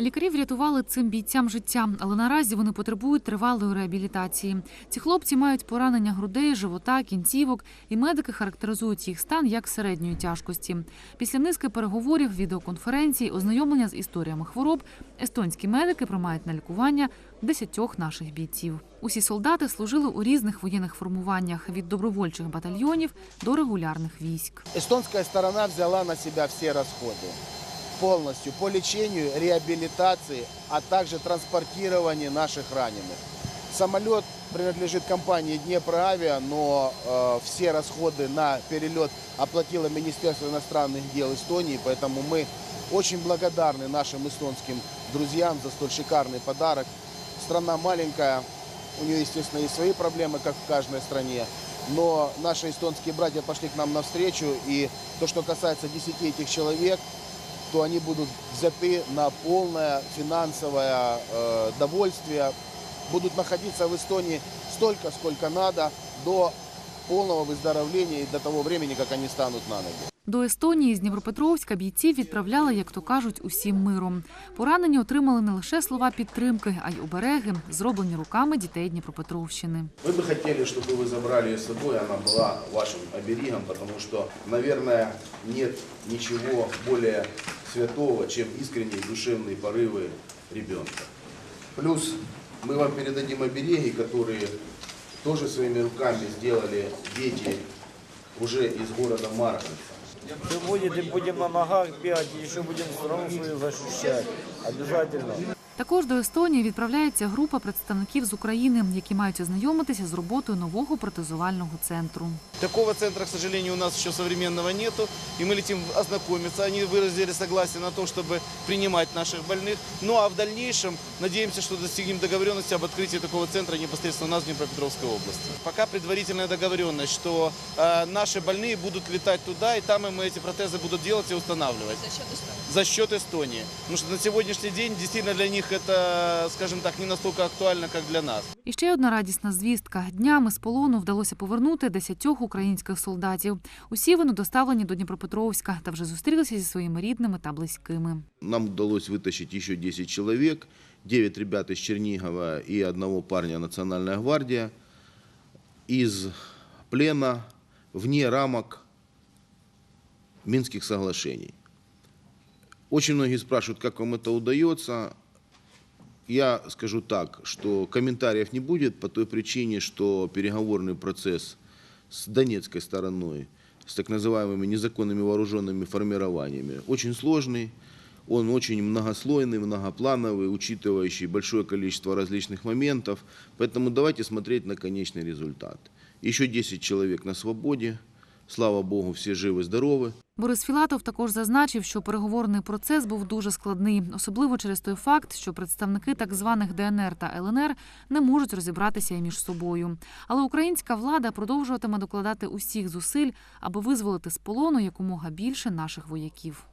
Лікарі врятували цим бійцям життя, але наразі вони потребують тривалої реабілітації. Ці хлопці мають поранення грудей, живота, кінцівок, і медики характеризують їх стан як середньої тяжкості. Після низки переговорів, відеоконференцій, ознайомлення з історіями хвороб, естонські медики приймають на лікування десятьох наших бійців. Усі солдати служили у різних воєнних формуваннях від добровольчих батальйонів до регулярних військ. Эстонская сторона взяла на себя все расходы полностью по лечению, реабилитации, а также транспортированию наших раненых. Самолет принадлежит компании Днепроавиа, но э, все расходы на перелет оплатило Министерство иностранных дел Эстонии, поэтому мы очень благодарны нашим эстонским друзьям за столь шикарный подарок. Страна маленькая, у нее, естественно, есть свои проблемы, как в каждой стране. Но наши эстонские братья пошли к нам навстречу, и то, что касается 10 этих человек, то они будут взяты на полное финансовое э, довольствие, будут находиться в Эстонии столько, сколько надо, до полного выздоровления и до того времени, как они станут на ноги. До Естонії з Дніпропетровська бійців відправляли, як то кажуть, усім миром. Поранені отримали не лише слова підтримки, а й обереги, зроблені руками дітей Дніпропетровщини. Мы бы хотели, чтобы вы забрали ее с собой, она была вашим оберегом, потому что, наверное, нет ничего более святого, чем искренние душевные порывы ребенка. Плюс мы вам передадим обереги, которые тоже своими руками сделали дети уже из города Марганца. Все будет, и будем на ногах бегать, и еще будем страну свою защищать. Обязательно. Також до Естонії відправляється група представників з України, які мають ознайомитися з роботою нового протезувального центру. Такого центра, к сожалению, у нас еще современного нету, и мы летим ознакомиться. Они выразили согласие на то, чтобы принимать наших больных. Ну а в дальнейшем надеемся, что достигнем договоренности об открытии такого центра непосредственно у нас в Днепропетровской области. Пока предварительная договоренность, что э, наши больные будут летать туда, и там им эти протезы будут делать и устанавливать. За счет Эстонии? За счет Эстонии. Потому что на сегодняшний день действительно для них это, скажем так, не настолько актуально, как для нас. І ще одна радісна звістка: днями з полону вдалося повернути десятьох українських солдатів. Усі вони доставлені до Дніпропетровська та вже зустрілися зі своїми рідними та близькими. Нам удалось вытащить еще 10 человек, 9 ребят из Чернигова и одного парня Национальная гвардия из плена вне рамок Минских соглашений. Очень многие спрашивают, как вам это удается. Я скажу так, что комментариев не будет по той причине, что переговорный процесс с донецкой стороной, с так называемыми незаконными вооруженными формированиями, очень сложный, он очень многослойный, многоплановый, учитывающий большое количество различных моментов. Поэтому давайте смотреть на конечный результат. Еще 10 человек на свободе. Слава Богу, всі живі, здорові. Борис Філатов також зазначив, що переговорний процес був дуже складний, особливо через той факт, що представники так званих ДНР та ЛНР не можуть розібратися між собою. Але українська влада продовжуватиме докладати усіх зусиль, аби визволити з полону якомога більше наших вояків.